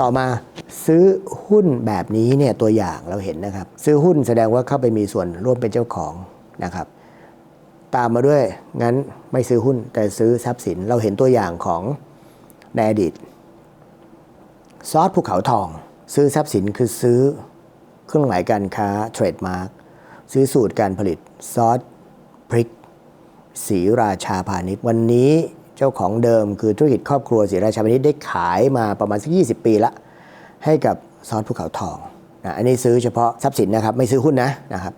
ต่อมาซื้อหุ้นแบบนี้เนี่ยตัวอย่างเราเห็นนะครับ ซื้อหุ้นแสดงว่าเข้าไปมีส่วนร่วมเป็นเจ้าของนะครับ ตามมาด้วยงั้นไม่ซื้อหุ้นแต่ซื้อทรัพย์สินเราเห็นตัวอย่างของในอดีตซอสภูเขาทอง ซื้อทรัพย์สินคือซื้อเครื่องหมายการค้าเทรดมาร์กซื้อสูตรการผลิตซอสพริกศรีราชาพาณิชย์วันนี้ เจ้าของเดิมคือธุรกิจครอบครัวศรีราชาพาณิชย์ได้ขายมาประมาณสัก20ปีละ ให้กับซอสภูเขาทองนะอันนี้ซื้อเฉพาะทรัพย์สินนะครับไม่ซื้อหุ้นนะนะครับ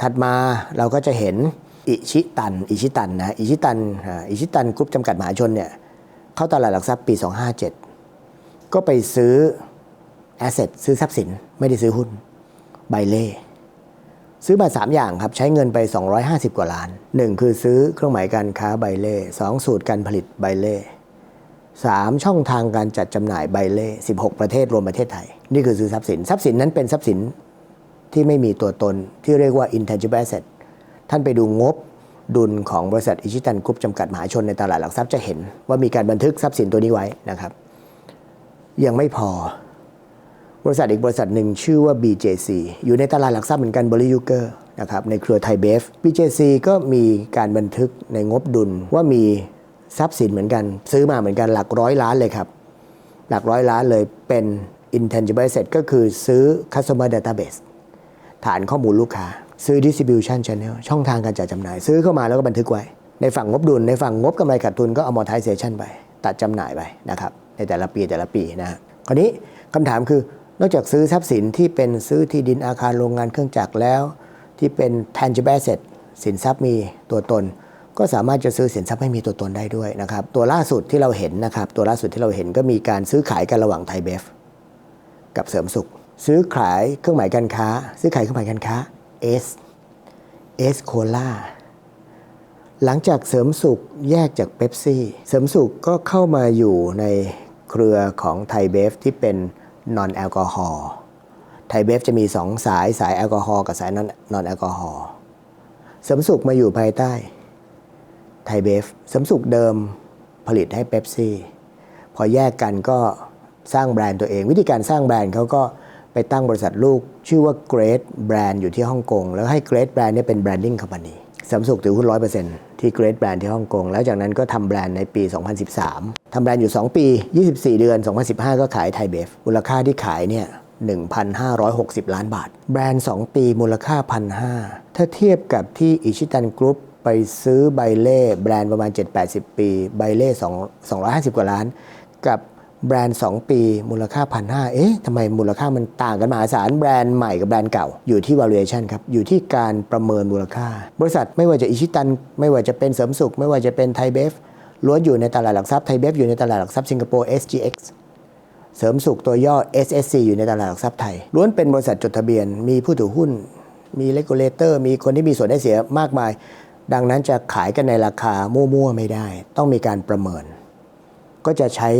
ถัดมาเราก็จะเห็นอิชิตันอิชิตันนะอิชิตันอิชิตันกรุ๊ปจำกัดมหาชนเนี่ยเข้าตลาดหลักทรัพย์ปี 257 ก็ไปซื้อแอสเซทซื้อทรัพย์สินไม่ได้ซื้อหุ้นไบเล่ ซื้อมา 3 อย่างครับ ใช้เงินไป 250 กว่าล้าน 1 คือซื้อเครื่องหมายการค้าไบเล่2สูตรการผลิตไบเล่3ช่องทางการจัดจำหน่ายไบเล่16 ประเทศรวมประเทศไทย นี่คือซื้อทรัพย์สิน ทรัพย์สินนั้นเป็นทรัพย์สินที่ไม่มีตัวตนที่เรียกว่า intangible asset ท่านไปดูงบดุลของบริษัทอิชิตันกรุ๊ปจำกัดมหาชนในตลาดหลักทรัพย์จะเห็นว่ามีการบันทึกทรัพย์สินตัวนี้ไว้นะครับ ยังไม่พอ บริษัทอีกบริษัทหนึ่งชื่อว่า BJC อยู่ในตลาดหลักทรัพย์เหมือนกันบริยูเกอร์นะครับในเครือไทยเบฟ BJC ก็มีการบันทึกในงบดุลว่ามีทรัพย์สินเหมือนกัน ซื้อมาเหมือนกันหลักร้อยล้านเลยครับ หลักร้อยล้านเลยเป็น intangible asset ก็คือซื้อ customer database ฐานข้อมูลลูกค้า ซื้อ distribution channel ช่องทางการจัดจำหน่าย ซื้อเข้ามาแล้วก็บันทึกไว้ ในฝั่งงบดุล ในฝั่งงบกำไรขาดทุนก็ amortization ไป ตัดจำหน่ายไปนะครับในแต่ละปีแต่ละปีนะฮะคราวนี้คำถามคือ นอกจากซื้อทรัพย์สินที่เป็นซื้อที่ดินอาคารโรงงานเครื่องจักรแล้ว ที่เป็น tangible asset สินทรัพย์มีตัวตน ก็สามารถจะซื้อสินทรัพย์ให้มีตัวตนได้ด้วยนะครับ ตัวล่าสุดที่เราเห็นนะครับ ตัวล่าสุดที่เราเห็นก็มีการซื้อขายกันระหว่างไทยเบฟกับเสริมสุข ซื้อขายเครื่องหมายการค้า ซื้อขายเครื่องหมายการค้าเอสเอสโคลาหลังจากเสริมสุขแยกจากเบปซี่ เสริมสุขก็เข้ามาอยู่ในเครือของไทยเบฟที่เป็น นอนแอลกอฮอล์ไทยเบฟจะมี 2 สายสายแอลกอฮอล์กับสายนอนแอลกอฮอล์เสริมสุขมาอยู่ภายใต้ไทยเบฟเสริมสุขเดิมผลิตให้เบปซี่พอแยกกันก็สร้างแบรนด์ตัวเอง วิธีการสร้างแบรนด์เขาก็ไปตั้งบริษัทลูก ชื่อว่า Great Brand อยู่ที่ฮ่องกงแล้วให้ Great Brand เนี่ยเป็น branding company สมสุขถือหุ้น100% ที่เกรดแบรนด์ที่ฮ่องกง แล้วจากนั้นก็ทำแบรนด์ในปี 2013 ทำแบรนด์อยู่ 2 ปี 24 เดือน 2015 ก็ขายไทยเบฟมูลค่าที่ขายเนี่ย1,560 ล้านบาท แบรนด์ 2 ปีมูลค่า 1,500 ถ้าเทียบกับที่อิชิตันกรุ๊ปไปซื้อไบเล่แบรนด์ประมาณ 7-80 ปี ไบเล่2 250 กว่าล้าน กับ แบรนด์ 2 ปีมูลค่าพันห้าเอ๊ะทำไมมูลค่ามันต่างกันมหาศาลแบรนด์ใหม่กับแบรนด์เก่า อยู่ที่ valuation ครับ อยู่ที่การประเมินมูลค่า บริษัทไม่ว่าจะอิชิตัน ไม่ว่าจะเป็นเสริมสุข ไม่ว่าจะเป็นไทยเบฟล้วนอยู่ในตลาดหลักทรัพย์ไทยเบฟอยู่ในตลาดหลักทรัพย์สิงคโปร์ SGX เสริมสุขตัวย่อ SSC อยู่ในตลาดหลักทรัพย์ไทยล้วนเป็นบริษัทจดทะเบียน มีผู้ถือหุ้น มีเลกูลเลเตอร์ มีคนที่มีส่วนได้เสียมากมาย ดังนั้นจะขายกันในราคามั่วๆไม่ได้ ต้องมีการประเมิน ก็จะใช้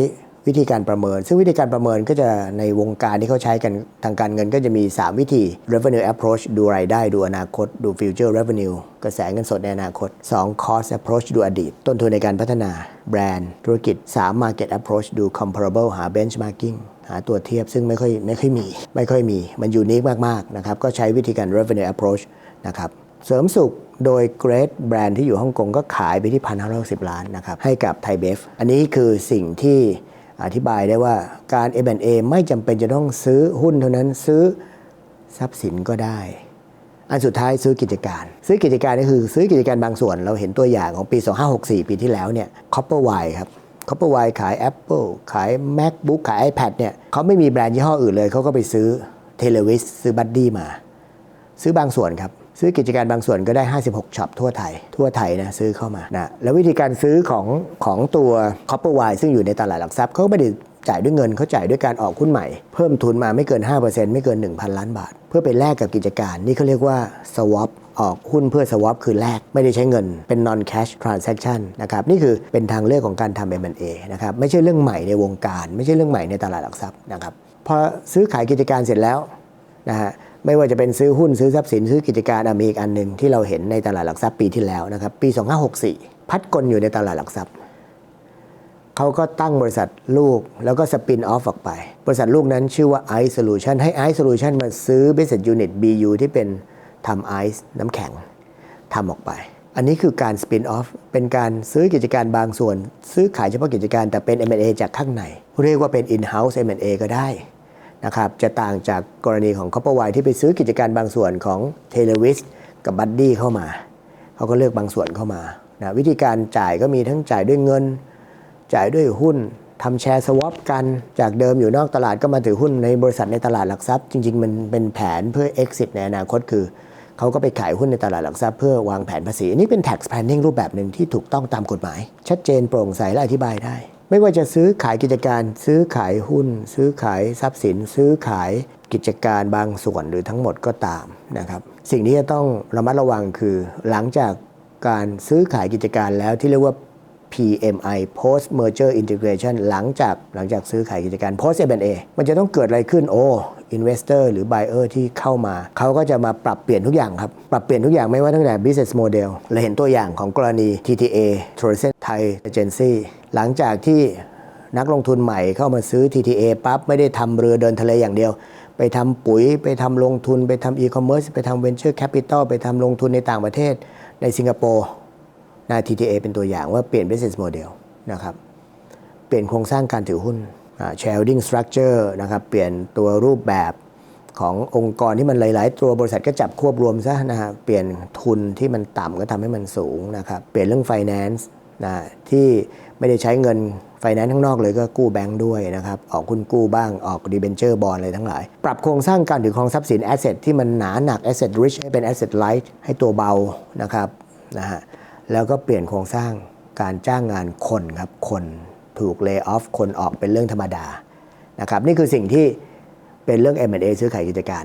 วิธีการประเมิน ซึ่งวิธีการประเมินก็จะในวงการที่เขาใช้กันทางการเงินก็จะมี 3 วิธี revenue approach ดูรายได้ดูอนาคต ดู future revenue กระแสเงินสดในอนาคต 2 cost approach ดูอดีต ต้นทุนในการพัฒนาแบรนด์ธุรกิจ 3 market approach ดู comparable หา benchmarking หาตัวเทียบซึ่งไม่ค่อยไม่ค่อยมี ไม่ค่อยมี มันยูนิคมาก ๆ นะครับ ก็ใช้วิธีการ revenue approach นะครับเสริมสุขโดย Great Brand ที่อยู่ฮ่องกงก็ขายไปที่1,560ล้านนะครับ ให้กับไทยเบฟ อันนี้คือสิ่งที่ อธิบายได้ว่าการ M&A ไม่จำเป็นจะต้องซื้อหุ้นเท่านั้นซื้อทรัพย์สินก็ได้ อันสุดท้ายซื้อกิจการ ซื้อกิจการก็คือซื้อกิจการบางส่วน เราเห็นตัวอย่างของปี 2564 ปีที่แล้วเนี่ย Copperwire ครับ Copperwire ขาย Apple ขาย MacBook ขาย iPad เนี่ยเขาไม่มีแบรนด์ยี่ห้ออื่นเลยเขาก็ไปซื้อ Televis ซื้อ Buddy มา ซื้อบางส่วนครับ ซื้อกิจการบางส่วนก็ได้ 56ช็อปทั่วไทย ทั่วไทยนะซื้อเข้ามานะแล้ววิธีการซื้อของของตัว Copper w i ซึ่งอยู่ในตลาดหลักทรัพย์เขาไม่ได้จ่ายด้วยเงินเขาจ่ายด้วยการออกหุ้นใหม่ เพิ่มทุนมาไม่เกิน 5%ไม่เกิน 1,000 ล้านบาท เพื่อไปแลกกับกิจการ นี่เขาเรียกว่า swap ออกหุ้นเพื่อ swap คือแลกไม่ได้ใช้เงินเป็น non cash transaction นะครับนี่คือเป็นทางเลือกของการทำ M&A นะครับไม่ใช่เรื่องใหม่ในวงการ ไม่ใช่เรื่องใหม่ในตลาดหลักทรัพย์นะครับพอซื้อขายกิจการเสร็จแล้วนะฮะ ไม่ว่าจะเป็นซื้อหุ้นซื้อทรัพย์สินซื้อกิจการอะมีอีกอันหนึ่งที่เราเห็นในตลาดหลักทรัพย์ปีที่แล้วนะครับปี 2564 พัดกลอยู่ในตลาดหลักทรัพย์เขาก็ตั้งบริษัทลูกแล้วก็สปินออฟออกไป บริษัทลูกนั้นชื่อว่า Ice Solution ให้ Ice Solution มาซื้อ Business Unit BU ที่เป็นทำไอซ์น้ำแข็งทำออกไป อันนี้คือการสปินออฟเป็นการซื้อกิจการบางส่วน ซื้อขายเฉพาะกิจการแต่เป็น M&A จากข้างใน เรียกว่าเป็น In-house M&A ก็ได้ นะครับจะต่างจากกรณีของ Copperwire ที่ไปซื้อกิจการบางส่วนของ t e l e w i s กับ Buddy เข้ามา เขาก็เลือกบางส่วนเข้ามานะวิธีการจ่ายก็มีทั้งจ่ายด้วยเงิน จ่ายด้วยหุ้นทำแชร์สวอปกันจากเดิมอยู่นอกตลาดก็มาถือหุ้นในบริษัทในตลาดหลักทรัพย์ จริง ๆ มันเป็นแผนเพื่อ exit ในอนาคตคือ เขาก็ไปขายหุ้นในตลาดหลักทรัพย์เพื่อวางแผนภาษีอันนี้เป็น tax planning รูปแบบหนึ่งที่ถูกต้องตามกฎหมาย ชัดเจนโปร่งใสและอธิบายได้ ไม่ว่าจะซื้อขายกิจการ ซื้อขายหุ้น ซื้อขายทรัพย์สิน ซื้อขายกิจการบางส่วนหรือทั้งหมดก็ตามนะครับ สิ่งที่จะต้องระมัดระวังคือ หลังจากการซื้อขายกิจการแล้วที่เรียกว่า PMI Post Merger Integration หลังจากหลังจากซื้อขายกิจการ Post M&A มันจะต้องเกิดอะไรขึ้นโอ้ Investor หรือ Buyer ที่เข้ามา เขาก็จะมาปรับเปลี่ยนทุกอย่างครับ ปรับเปลี่ยนทุกอย่างไม่ว่าตั้งแต่ business model เราเห็นตัวอย่างของกรณี TTA Tourism Thai Agency หลังจากที่นักลงทุนใหม่เข้ามาซื้อ TTA ปั๊บไม่ได้ทำเรือเดินทะเลอย่างเดียว ไปทำปุ๋ย ไปทำลงทุน ไปทำ e-commerce ไปทำ venture capital ไปทำลงทุนในต่างประเทศในสิงคโปร์นะ TTA เป็นตัวอย่างว่าเปลี่ยน business model นะครับ เปลี่ยนโครงสร้างการถือหุ้นอ่า shareholding structure นะครับ เปลี่ยนตัวรูปแบบขององค์กรที่มันหลาย ๆ ตัวบริษัทก็จับควบรวมซะนะฮะ เปลี่ยนทุนที่มันต่ำก็ทำให้มันสูงนะครับ เปลี่ยนเรื่อง finance นะที่ไม่ได้ใช้เงิน finance ข้างนอกเลยก็กู้แบงค์ด้วยนะครับออกคุณกู้บ้างออก debenture bond อะไรทั้งหลาย ปรับโครงสร้างการถือครองทรัพย์สิน asset ที่มันหนาหนัก asset rich ให้เป็น asset light ให้ตัวเบานะครับนะฮะแล้วก็เปลี่ยนโครงสร้างการจ้างงานคนครับคนถูกเลิกออฟคนออกเป็นเรื่องธรรมดานะครับนี่คือสิ่งที่เป็นเรื่อง M&A ซื้อขายกิจการ